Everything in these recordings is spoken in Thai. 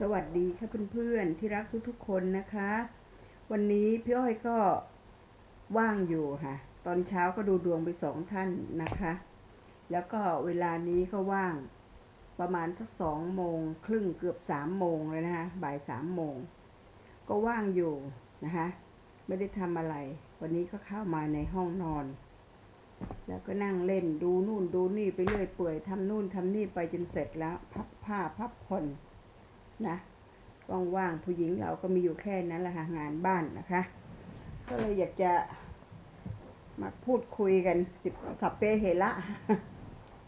สวัสดีค่ะเพื่อนๆที่รักทุกๆคนนะคะ วันนี้พี่อ้อยก็ว่างอยู่ค่ะ ตอนเช้าก็ดูดวงไปสองท่านนะคะ แล้วก็เวลานี้ก็ว่างประมาณสักสองโมงครึ่งเกือบสามโมงเลยนะคะบ่ายสามโมง ก็ว่างอยู่นะคะไม่ได้ทำอะไร วันนี้ก็เข้ามาในห้องนอน แล้วก็นั่งเล่นดูนู่นดูนี่ไปเรื่อยเปื่อยทำนู่นทำนี่ไปจนเสร็จแล้ว พับผ้าพับผ่อน นะว่างๆผู้หญิงเราก็มีอยู่แค่นั้นแหละค่ะงานบ้านนะคะ ก็เลยอยากจะมาพูดคุยกันสิบสัพเพเหระ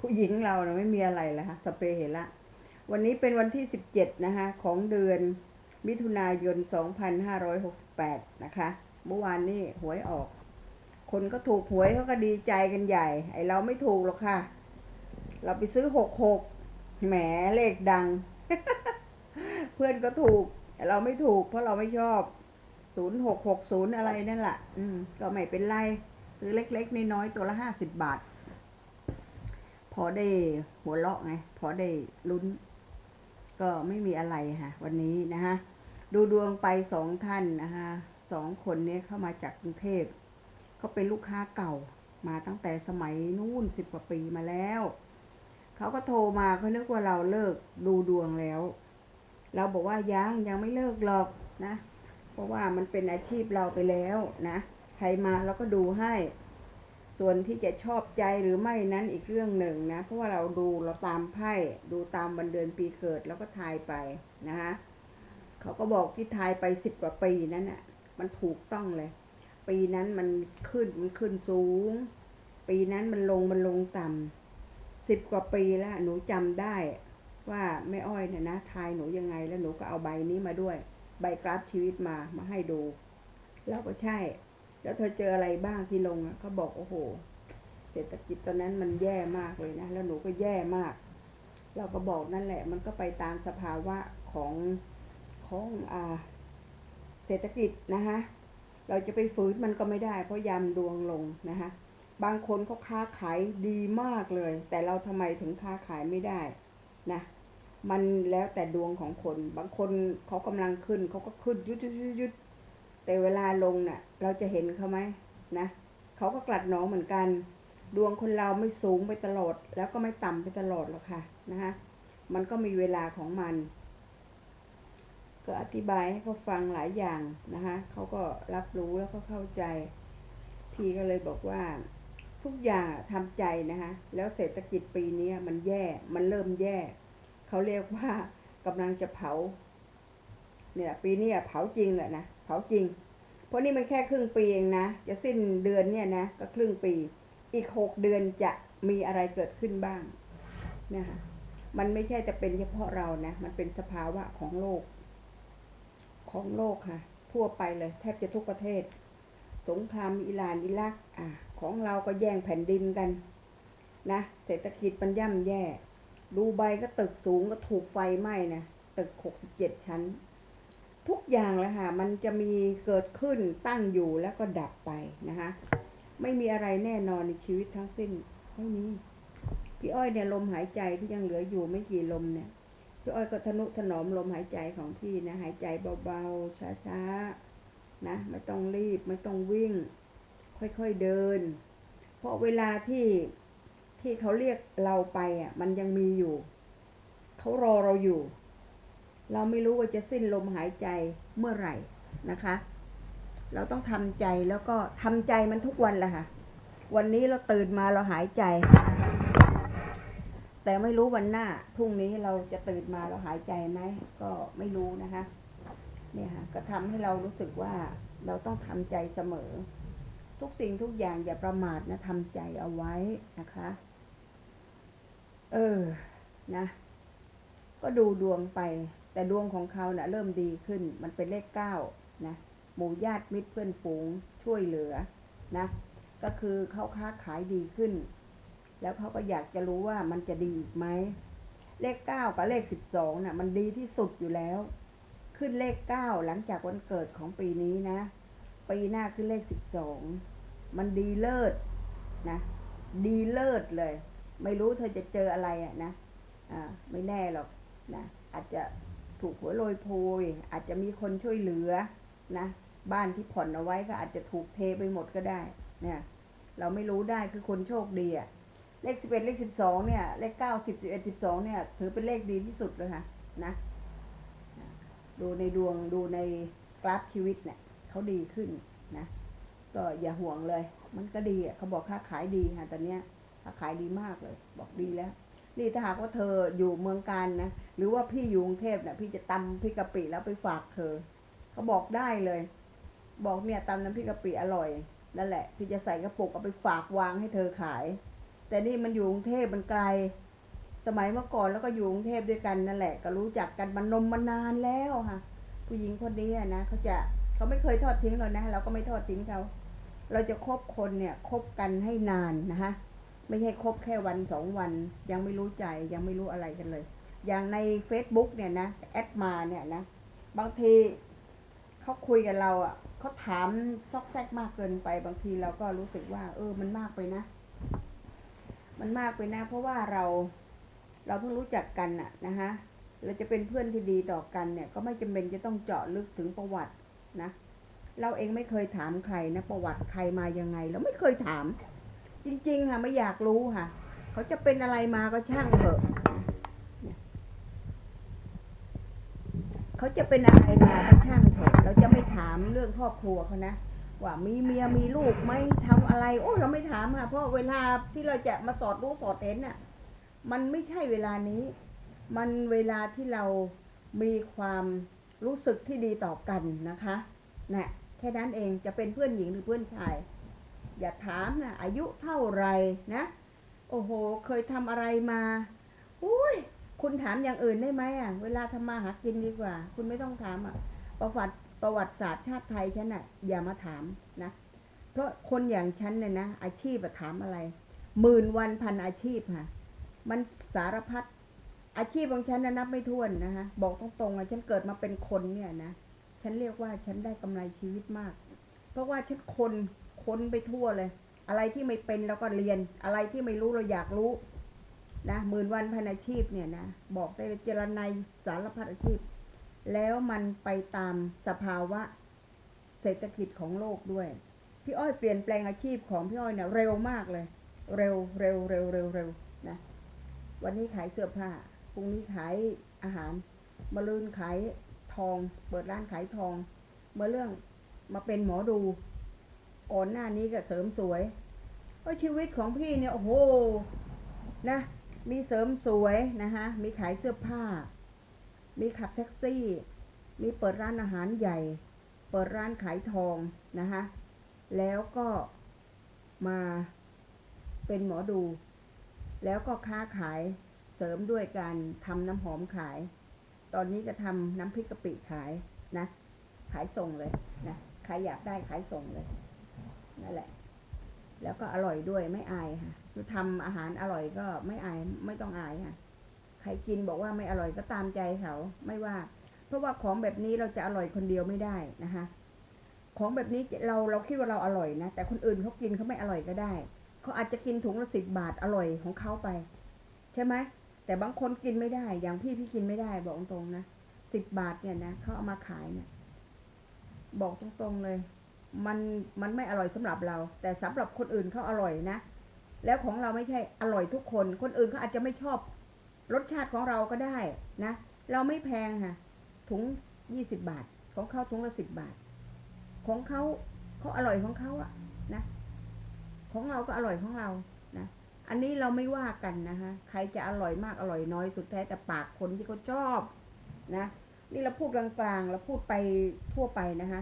ผู้หญิงเราเนะไม่มีอะไรแล้วค่ะสพเปเหระวันนี้เป็นวันที่สิบเจ็ดนะคะของเดือนมิถุนายนสองพันห้าร้อยหกสิบแปดนะคะ เมื่อวานนี้หวยออก คนก็ถูกหวยเขาก็ดีใจกันใหญ่ ไอเราไม่ถูกหรอกค่ะ เราไปซื้อหกหกแหมเลขดัง เพื่อนก็ถูก แต่เราไม่ถูก เพราะเราไม่ชอบศูนย์หกหกศูนย์อะไรนั่นแหละอืม ก็ไม่เป็นไรซื้อเล็กๆน้อยๆตัวละห้าสิบบาท พอได้หัวเราะไง พอได้ลุ้น ก็ไม่มีอะไรค่ะ วันนี้นะคะดูดวงไปสองท่านนะคะสองคนนี้เข้ามาจากกรุงเทพเขาเป็นลูกค้าเก่ามาตั้งแต่สมัยนู่นสิบกว่าปีมาแล้ว เขาก็โทรมาเขานึกว่าเราเลิกดูดวงแล้ว เราบอกว่ายังยังไม่เลิกหรอกนะ เพราะว่ามันเป็นอาชีพเราไปแล้วนะ ใครมาเราก็ดูให้ ส่วนที่จะชอบใจหรือไม่นั้นอีกเรื่องหนึ่งนะ เพราะว่าเราดูเราตามไพ่ดูตามวันเดือนปีเกิดแล้วก็ทายไปนะคะเขาก็บอกที่ทายไปสิบกว่าปีนั้นน่ะ มันถูกต้องเลย ปีนั้นมันขึ้นมันขึ้นสูง ปีนั้นมันลงมันลงต่ำสิบกว่าปีแล้วหนูจำได้ ว่าแม่อ้อยเนี่ยนะทายหนูยังไงแล้วหนูก็เอาใบนี้มาด้วย ใบกราฟชีวิตมามาให้ดู แล้วก็ใช่ แล้วเธอเจออะไรบ้างที่ลงอะเขาบอกโอ้โห เศรษฐกิจตอนนั้นมันแย่มากเลยนะแล้วหนูก็แย่มาก เราก็บอกนั่นแหละ มันก็ไปตามสภาวะของของอ่า เศรษฐกิจนะคะเราจะไปฝืนมันก็ไม่ได้ เพราะยามดวงลงนะคะบางคนเขาค้าขายดีมากเลย แต่เราทำไมถึงค้าขายไม่ได้นะ มันแล้วแต่ดวงของคน บางคนเขากำลังขึ้นเขาก็ขึ้นยุดยุดยุดยุดแต่เวลาลงน่ะ เราจะเห็นเขาไหมนะเขาก็กลัดหนองเหมือนกัน ดวงคนเราไม่สูงไปตลอด แล้วก็ไม่ต่ำไปตลอดหรอกค่ะนะคะมันก็มีเวลาของมัน ก็อธิบายให้เขาฟังหลายอย่างนะคะเขาก็รับรู้แล้วก็เข้าใจ พี่ก็เลยบอกว่าทุกอย่างทำใจนะคะ แล้วเศรษฐกิจปีนี้มันแย่ มันเริ่มแย่ เขาเรียกว่ากำลังจะเผา เนี่ย ปีนี้เผาจริงแหละนะเผาจริง เพราะนี่มันแค่ครึ่งปีเองนะจะสิ้นเดือนเนี่ยนะก็ครึ่งปี อีกหกเดือนจะมีอะไรเกิดขึ้นบ้างนะคะมันไม่ใช่จะเป็นเฉพาะเรานะ มันเป็นสภาวะของโลก ของโลกค่ะ ทั่วไปเลย แทบจะทุกประเทศ สงครามอิหร่านอิรัก อ่าของเราก็แย่งแผ่นดินกัน นะ เศรษฐกิจมันย่ำแย่ ดูใบก็ตึกสูงก็ถูกไฟไหม้นะตึกหกสิบเจ็ดชั้น ทุกอย่างแหละค่ะ มันจะมีเกิดขึ้นตั้งอยู่แล้วก็ดับไปนะคะ ไม่มีอะไรแน่นอนในชีวิตทั้งสิ้นไม่มีพี่อ้อยเนี่ยลมหายใจที่ยังเหลืออยู่ไม่กี่ลมเนี่ยพี่อ้อยก็ทนุถนอมลมหายใจของพี่นะ หายใจเบาๆช้าๆนะไม่ต้องรีบไม่ต้องวิ่ง ค่อยๆเดิน เพราะเวลาที่ ที่เขาเรียกเราไปอะ มันยังมีอยู่ เขารอเราอยู่ เราไม่รู้ว่าจะสิ้นลมหายใจเมื่อไหร่นะคะ เราต้องทำใจแล้วก็ทำใจมันทุกวันแหละค่ะ วันนี้เราตื่นมาเราหายใจ แต่ไม่รู้วันหน้าพรุ่งนี้เราจะตื่นมาเราหายใจไหมก็ไม่รู้นะคะ เนี่ยค่ะ ก็ทำให้เรารู้สึกว่าเราต้องทำใจเสมอทุกสิ่งทุกอย่างอย่าประมาทนะทำใจเอาไว้นะคะ เออ นะ ก็ดูดวงไป แต่ดวงของเขาเนะ่ะ เริ่มดีขึ้น มันเป็นเลขเก้านะ หมู่ญาติมิตรเพื่อนฝูงช่วยเหลือ นะ ก็คือเขาค้าขายดีขึ้น แล้วเขาก็อยากจะรู้ว่ามันจะดีอีกไหม เลขเก้ากับเลขสิบสองน่ะ มันดีที่สุดอยู่แล้ว ขึ้นเลขเก้าหลังจากวันเกิดของปีนี้นะ ปีหน้าขึ้นเลขสิบสอง มันดีเลิศนะ ดีเลิศเลย ไม่รู้เธอจะเจออะไรอะนะอ่าไม่แน่หรอกนะอาจจะถูกหวยโรยโพย อาจจะมีคนช่วยเหลือนะบ้านที่ผ่อนเอาไว้ก็อาจจะถูกเทไปหมดก็ได้เนี่ยเราไม่รู้ได้คือคนโชคดีอะเลขสิบเอ็ดเลขสิบสองเนี่ย เลขเก้าสิบสิบเอ็ดสิบสองเนี่ย ถือเป็นเลขดีที่สุดเลยค่ะนะ ดูในดวงดูในกราฟชีวิตเนี่ยเขาดีขึ้นนะ ก็อย่าห่วงเลย มันก็ดีอะเขาบอกค้าขายดีค่ะตอนเนี้ย ขายดีมากเลย บอกดีแล้ว นี่ถ้าหากว่าเธออยู่เมืองการนะ หรือว่าพี่อยู่กรุงเทพเนี่ยพี่จะตำพริกกะปิแล้วไปฝากเธอ เขาบอกได้เลย บอกเนี่ยตำน้ำพริกกะปิอร่อย นั่นแหละ พี่จะใส่กระปุกเอาไปฝากวางให้เธอขาย แต่นี่มันอยู่กรุงเทพมันไกล สมัยเมื่อก่อนแล้วก็อยู่กรุงเทพด้วยกันนั่นแหละ ก็รู้จักกันมันนมมานานแล้วค่ะ ผู้หญิงคนนี้นะเขาจะเขาไม่เคยทอดทิ้งเรานะ เราก็ไม่ทอดทิ้งเขา เราจะคบคนเนี่ยคบกันให้นานนะคะ ไม่ใช่คบแค่วันสองวัน ยังไม่รู้ใจยังไม่รู้อะไรกันเลย อย่างใน Facebook เนี่ยนะแอดมาเนี่ยนะ บางทีเขาคุยกับเราอะเขาถามซอกแซกมากเกินไป บางทีเราก็รู้สึกว่า เออ มันมากไปนะ มันมากไปนะ เพราะว่าเราเราเพิ่งรู้จักกันอะนะคะเราจะเป็นเพื่อนที่ดีต่อกันเนี่ย ก็ไม่จำเป็นจะต้องเจาะลึกถึงประวัตินะ เราเองไม่เคยถามใครนะประวัติใครมายังไง เราไม่เคยถาม จริง ๆ ค่ะไม่อยากรู้ค่ะ เขาจะเป็นอะไรมาก็ช่างเถอะเขาจะเป็นอะไรมาก็ช่างเถอะเราจะไม่ถามเรื่องครอบครัวเขานะว่ามีเมียมีลูกไหมทำอะไร โอ้เราไม่ถามค่ะเพราะเวลาที่เราจะมาสอดรู้สอดเห็นน่ะ มันไม่ใช่เวลานี้ มันเวลาที่เรามีความรู้สึกที่ดีต่อกันนะคะนะแค่นั้นเองจะเป็นเพื่อนหญิงหรือเพื่อนชาย อย่าถามนะอายุเท่าไรนะ โอ้โห เคยทำอะไรมาอุ้ยคุณถามอย่างอื่นได้ไหมอะ เวลาทำมาหากินดีกว่า คุณไม่ต้องถามอะ ประวัติประวัติศาสตร์ชาติไทยฉันอะ อย่ามาถามนะ เพราะคนอย่างฉันเนี่ยนะ อาชีพถามอะไรหมื่นวันพันอาชีพค่ะ มันสารพัดอาชีพของฉันนะนับไม่ถ้วนนะคะบอกตรงๆอะฉันเกิดมาเป็นคนเนี่ยนะ ฉันเรียกว่าฉันได้กำไรชีวิตมาก เพราะว่าฉันคน ค้นไปทั่วเลย อะไรที่ไม่เป็นเราก็เรียน อะไรที่ไม่รู้เราอยากรู้นะหมื่นวันพันอาชีพเนี่ยนะบอกได้เจรนายสารพัดอาชีพ แล้วมันไปตามสภาวะเศรษฐกิจของโลกด้วย พี่อ้อยเปลี่ยนแปลงอาชีพของพี่อ้อยเนี่ยเร็วมากเลย เร็วเร็วเร็วเร็วเร็วนะวันนี้ขายเสื้อผ้าพรุ่งนี้ขายอาหารมะรืนขายทอง เปิดร้านขายทองเมื่อเรื่องมาเป็นหมอดู ก่อนหน้านี้ก็เสริมสวยเพราชีวิตของพี่เนี่ยโอ้โหนะ มีเสริมสวยนะคะมีขายเสื้อผ้า มีขับแท็กซี่ มีเปิดร้านอาหารใหญ่ เปิดร้านขายทองนะคะแล้วก็มาเป็นหมอดู แล้วก็ค้าขายเสริมด้วยการทำน้ำหอมขาย ตอนนี้ก็ทำน้ำพริกกะปิขายนะ ขายส่งเลยนะ ใครอยากได้ขายส่งเลย นั่นแหละ แล้วก็อร่อยด้วยไม่อายค่ะ คือทำอาหารอร่อยก็ไม่อายไม่ต้องอายค่ะ ใครกินบอกว่าไม่อร่อยก็ตามใจเขาไม่ว่า เพราะว่าของแบบนี้เราจะอร่อยคนเดียวไม่ได้นะคะ ของแบบนี้เราเราคิดว่าเราอร่อยนะ แต่คนอื่นเขากินเขาไม่อร่อยก็ได้ เขาอาจจะกินถุงละสิบบาทอร่อยของเขาไป ใช่ไหมแต่บางคนกินไม่ได้ อย่างพี่พี่กินไม่ได้ บอกตรงๆนะสิบบาทเนี่ยนะเขาเอามาขายเนี่ย บอกตรงๆเลย มันมันไม่อร่อยสำหรับเรา แต่สำหรับคนอื่นเขาอร่อยนะ แล้วของเราไม่ใช่อร่อยทุกคน คนอื่นเขาอาจจะไม่ชอบ รสชาติของเราก็ได้นะ เราไม่แพงค่ะ ถุงยี่สิบบาท ของเขาถุงละสิบบาท ของเขาเขาอร่อยของเขาอะนะ ของเราก็อร่อยของเรานะอันนี้เราไม่ว่ากันนะคะ ใครจะอร่อยมากอร่อยน้อยสุดแท้แต่ปากคนที่เขาชอบนะ นี่เราพูดกลางๆเราพูดไปทั่วไปนะคะ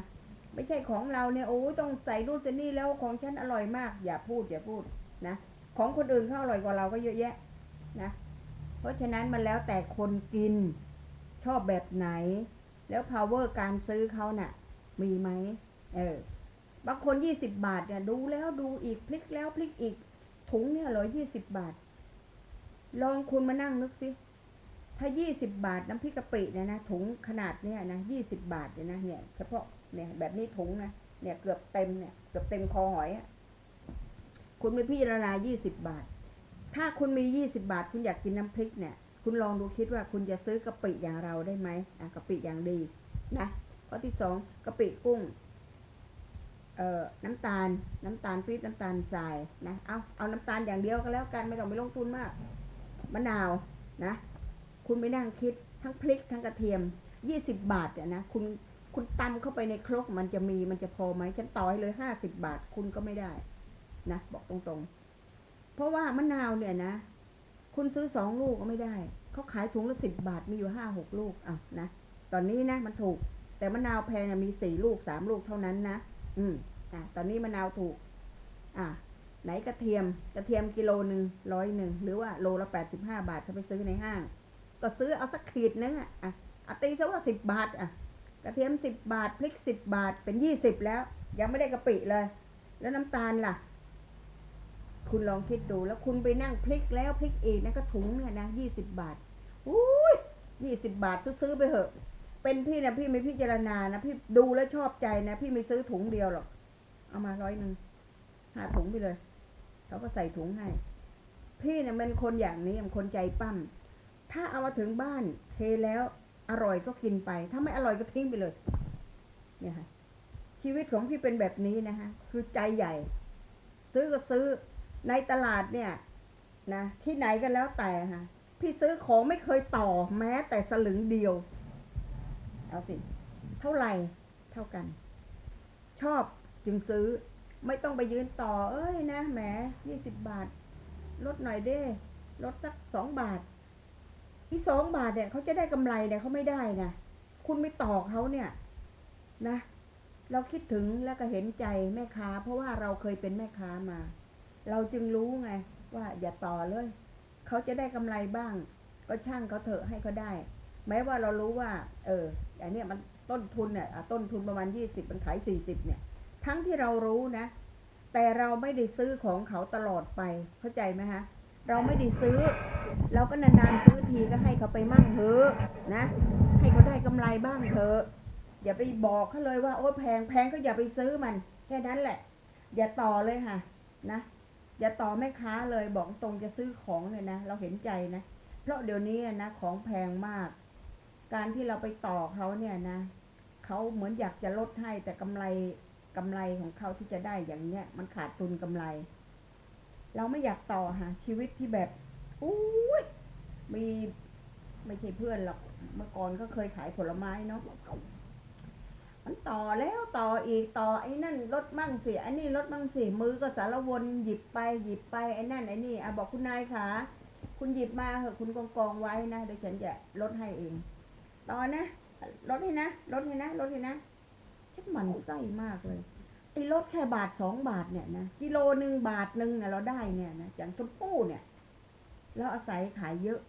ไม่ใช่ของเราเนี่ยโอ้ต้องใส่นู่นใส่นี่แล้วของฉันอร่อยมาก อย่าพูดอย่าพูดนะของคนอื่นเขาอร่อยกว่าเราก็เยอะแยะนะเพราะฉะนั้นมันแล้วแต่คนกินชอบแบบไหน แล้ว power การซื้อเขาน่ะ มีไหมเออบางคนยี่สิบบาทเนี่ยดูแล้วดูอีกพลิกแล้วพลิกอีก ถุงเนี่ยเหรอยี่สิบบาท ลองคุณมานั่งนึกสิถ้ายี่สิบบาทน้ำพริกกะปิเนี่ยนะถุงขนาดเนี่ยนะยี่สิบบาทเนี่ยนะเนี่ยเฉพาะ เนี่ย แบบนี้ถุงนะเนี่ยเกือบเต็มเนี่ยเกือบเต็มคอหอยอะคุณมีพี่ละนายี่สิบบาท ถ้าคุณมียี่สิบาท คุณอยากกินน้ำพริกเนี่ย คุณลองดูคิดว่าคุณจะซื้อกะปิอย่างเราได้ไหมอะกะปิอย่างดีนะข้อที่สองกะปิกุ้ง เอ่อน้ำตาล น้ำตาลปี๊บน้ำตาลทรายนะเอาเอาน้ำตาลอย่างเดียวก็แล้วกันไม่ต้องไปลงทุนมากมะนาวนะ คุณไปนั่งคิดทั้งพริกทั้งกระเทียมยี่สิบบาทเนี่ยนะคุณ คุณตำเข้าไปในครกมันจะมีมันจะพอไหมฉันต่อให้เลยห้าสิบบาทคุณก็ไม่ได้ นะ บอกตรงๆ เพราะว่ามะนาวเนี่ยนะ คุณซื้อสองลูกก็ไม่ได้เขาขายถุงละสิบบาทมีอยู่ห้าหกลูกอะนะตอนนี้นะมันถูก แต่มะนาวแพงมีสี่ลูกสามลูกเท่านั้นนะอืมอะตอนนี้มะนาวถูก อะไหนกระเทียมกระเทียมกิโลหนึ่งร้อยหนึ่งหรือว่าโลละแปดสิบห้าบาทถ้าไปซื้อในห้าง ก็ซื้อเอาสักขีดนึงอะอะตีซะว่าสิบบาทอะ กระเทียมสิบบาทพริกสิบบาทเป็นยี่สิบแล้ว ยังไม่ได้กะปิเลย แล้วน้ำตาลล่ะ คุณลองคิดดูแล้วคุณไปนั่งพลิกแล้วพลิกอีกนะก็ถุงเนี่ยนะยี่สิบบาทอุ้ยยี่สิบบาทซื้อไปเถอะ เป็นพี่นะพี่ไม่พิจารณานะพี่ดูแล้วชอบใจนะพี่ไม่ซื้อถุงเดียวหรอก เอามาร้อยหนึ่งหาถุงไปเลยเขาก็ใส่ถุงให้พี่เนี่ยเป็นคนอย่างนี้เป็นคนใจปั้มถ้าเอามาถึงบ้านเทแล้ว อร่อยก็กินไป ถ้าไม่อร่อยก็ทิ้งไปเลย เนี่ยค่ะชีวิตของพี่เป็นแบบนี้นะคะคือใจใหญ่ ซื้อก็ซื้อในตลาดเนี่ย นะที่ไหนก็แล้วแต่ค่ะ พี่ซื้อของไม่เคยต่อแม้แต่สลึงเดียว เอาสิ เท่าไหร่เท่ากัน ชอบจึงซื้อ ไม่ต้องไปยืนต่อ เอ้ยนะแหมยี่สิบบาท ลดหน่อยเด้ลดสักสองบาท ที่สองบาทเนี่ยเขาจะได้กำไรเนี่ยเขาไม่ได้นะคุณไม่ต่อเขาเนี่ยนะ เราคิดถึงแล้วก็เห็นใจแม่ค้า เพราะว่าเราเคยเป็นแม่ค้ามา เราจึงรู้ไง ว่าอย่าต่อเลยเขาจะได้กำไรบ้าง ก็ช่างเขาเถอะให้เขาได้ แม้ว่าเรารู้ว่า เอออันเนี้ยมันต้นทุนเนี่ยต้นทุนประมาณยี่สิบมันขายสี่สิบเนี่ย ทั้งที่เรารู้นะ แต่เราไม่ได้ซื้อของเขาตลอดไปเข้าใจไหมฮะเราไม่ได้ซื้อ เราก็นานๆซื้อ ทีก็ให้เขาไปมั่งเถอะนะ ให้เขาได้กำไรบ้างเถอะอย่าไปบอกเขาเลยว่าโอ้แพงแพงก็อย่าไปซื้อมันแค่นั้นแหละ อย่าต่อเลยค่ะ นะอย่าต่อแม่ค้าเลยบอกตรงจะซื้อของเลยนะเราเห็นใจนะเพราะเดี๋ยวนี้นะของแพงมาก การที่เราไปต่อเขาเนี่ยนะเขาเหมือนอยากจะลดให้แต่กำไรกำไรของเขาที่จะได้อย่างเนี้ย มันขาดทุนกำไร เราไม่อยากต่อหาชีวิตที่แบบอุ้ย มีไม่ใช่เพื่อนหรอกเมื่อก่อนก็เคยขายผลไม้เนาะมันต่อแล้วต่ออีกต่อไอ้นั่นลดมั่งสิไอ้นี่ลดมั่งสิมือก็สารวนหยิบไปหยิบไปไอ้นั่นไอ้นี่อะบอกคุณนายค่ะ คุณหยิบมาเหอะคุณกองกองไว้นะเดี๋ยวฉันจะลดให้เองต่อนะลดให้นะลดให้นะลดให้นะฉันหมันไส้มากเลยไอ้ลดแค่บาทสองบาทเนี่ยนะกิโลหนึ่งบาทหนึ่งเนี่ยเราได้เนี่ยนะอย่างชมพู่เนี่ยเราอาศัยขายเยอะ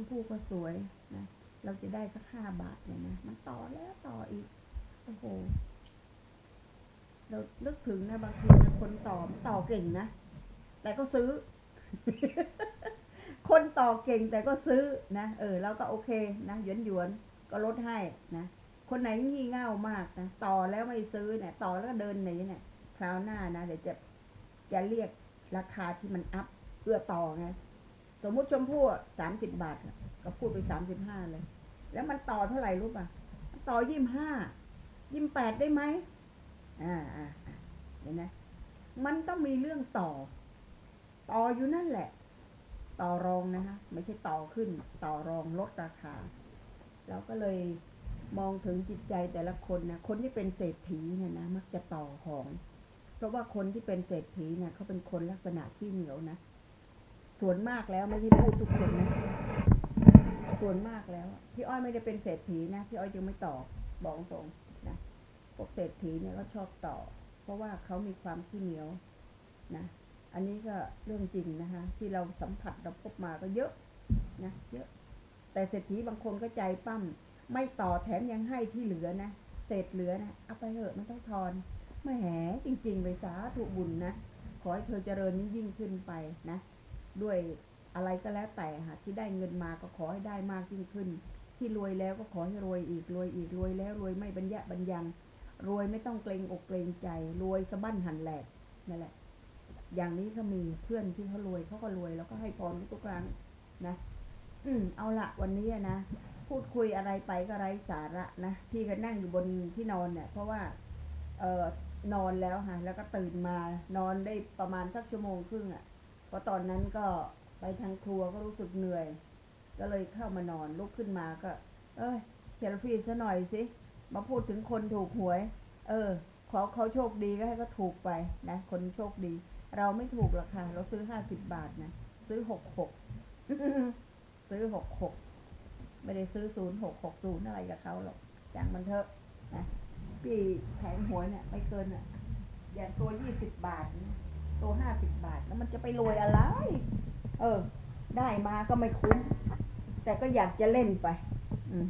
มพู่ก็สวยนะ เราจะได้สักห้าบาทเนี่ยนะ มันต่อแล้วต่ออีก โอ้โห เรานึกถึงนะบางทีนะคนต่อมต่อเก่งนะ แต่ก็ซื้อ คนต่อเก่งแต่ก็ซื้อนะ เออเราก็โอเคนะหยวนหยวนๆก็ลดให้นะ คนไหนงี่เง่ามากนะ ต่อแล้วไม่ซื้อเนี่ย ต่อแล้วก็เดินหนีเนี่ย คราวหน้านะเดี๋ยวจะจะเรียกราคาที่มันอัพเพื่อต่อไง สมมุติชมพู่สามสิบบาทก็พูดไปสามสิบห้าเลย แล้วมันต่อเท่าไหร่รู้ป่ะต่อยี่สิบห้ายี่สิบแปดได้ไหมอ่าอ่าอ่าเห็นไหมมันต้องมีเรื่องต่อ ต่ออยู่นั่นแหละ ต่อรองนะฮะไม่ใช่ต่อขึ้น ต่อรองลดราคาเราก็เลยมองถึงจิตใจแต่ละคนนะคนที่เป็นเศรษฐีเนี่ยนะมักจะต่อของ เพราะว่าคนที่เป็นเศรษฐีเนี่ยเขาเป็นคนลักษณะที่เหนียวนะ ส่วนมากแล้วไม่ใช่พูดทุกคนนะ ส่วนมากแล้ว พี่อ้อยไม่ได้เป็นเศรษฐีนะ พี่อ้อยจึงไม่ตอบบอกตรงนะพวกเศรษฐีเนี่ยก็ชอบต่อ เพราะว่าเขามีความขี้เหนียวนะ อันนี้ก็เรื่องจริงนะคะ ที่เราสัมผัสเราพบมาก็เยอะนะเยอะ แต่เศรษฐีบางคนก็ใจปั้มไม่ต่อแถมยังให้ที่เหลือนะเศษเหลือนะเอาไปเถอะมันต้องทอนไม่แหจริงๆเลยสาธุบุญนะขอให้เธอเจริญยิ่งขึ้นไปนะ ด้วยอะไรก็แล้วแต่ค่ะที่ได้เงินมาก็ขอให้ได้มากยิ่งขึ้น ที่รวยแล้วก็ขอให้รวยอีกรวยอีกรวยแล้วรวยไม่บรรยะบรรยัง รวยไม่ต้องเกรงอกเกรงใจ รวยสะบั้นหันแหลกนั่นแหละ อย่างนี้ก็มีเพื่อนที่เขารวยเขาก็รวยแล้วก็ให้พรทุกครั้งนะ อืมเอาละวันนี้นะพูดคุยอะไรไปก็ไร้สาระนะพี่ก็นั่งอยู่บนที่นอนเนี่ย เพราะว่า เออนอนแล้วค่ะแล้วก็ตื่นมานอนได้ประมาณสักชั่วโมงครึ่งอะ่ะ ราะตอนนั้นก็ไปทางครัวก็รู้สึกเหนื่อย ก็เลยเข้ามานอนลุกขึ้นมาก็ เอ้ยเขียนฟีซะหน่อยสิ มาพูดถึงคนถูกหวย เออ ขอเขาโชคดีก็ให้เขาถูกไปนะ คนโชคดี เราไม่ถูกหรอกค่ะ เราซื้อห้าสิบบาทนะ ซื้อหกหก ซื้อหกหก ไม่ได้ซื้อศูนย์หกหกศูนย์อะไรกับเขาหรอกอย่างมันเถอะนะ พี่แผงหวยเนี่ยไม่เกินอะ อย่างตัวยี่สิบบาทนะ ตัวห้าสิบบาท แล้วมันจะไปรวยอะไร เออ ได้มาก็ไม่คุ้ม แต่ก็อยากจะเล่นไป อืม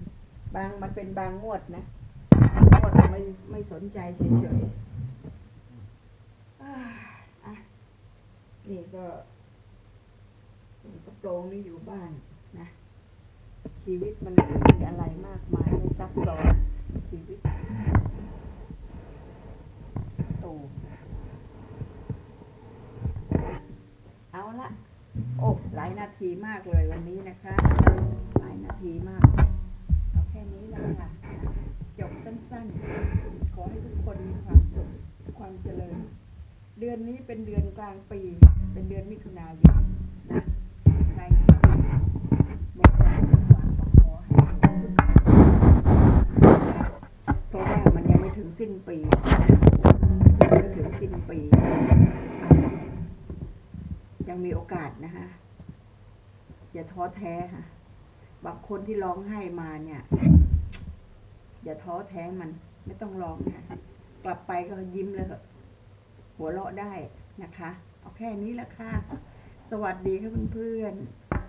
บางมันเป็นบางงวดนะบางงวดไม่ไม่สนใจเฉยๆอะนี่ก็กระโปรงนี่อยู่บ้านนะ ชีวิตมันไม่มีอะไรมากมายไม่ซับซ้อนชีวิตโต เอาละโอ้หลายนาทีมากเลยวันนี้นะคะ หลายนาทีมาก เอาแค่นี้แล้วค่ะ จบสั้นๆ ขอให้ทุกคนมีความสุขความเจริญ เดือนนี้เป็นเดือนกลางปี เป็นเดือนมิถุนายนนะใครหมดความหวังก็ขอให้เพราะว่ามันยังไม่ถึงสิ้นปียังไม่ถึงสิ้นปี ยังมีโอกาสนะคะ อย่า ท้อแท้ค่ะ บางคนที่ร้องไห้มาเนี่ย อย่าท้อแท้มัน ไม่ต้องร้องค่ะกลับไปก็ยิ้มเลยหัวเราะได้นะคะ เอาแค่นี้ละค่ะ สวัสดีค่ะเพื่อนๆ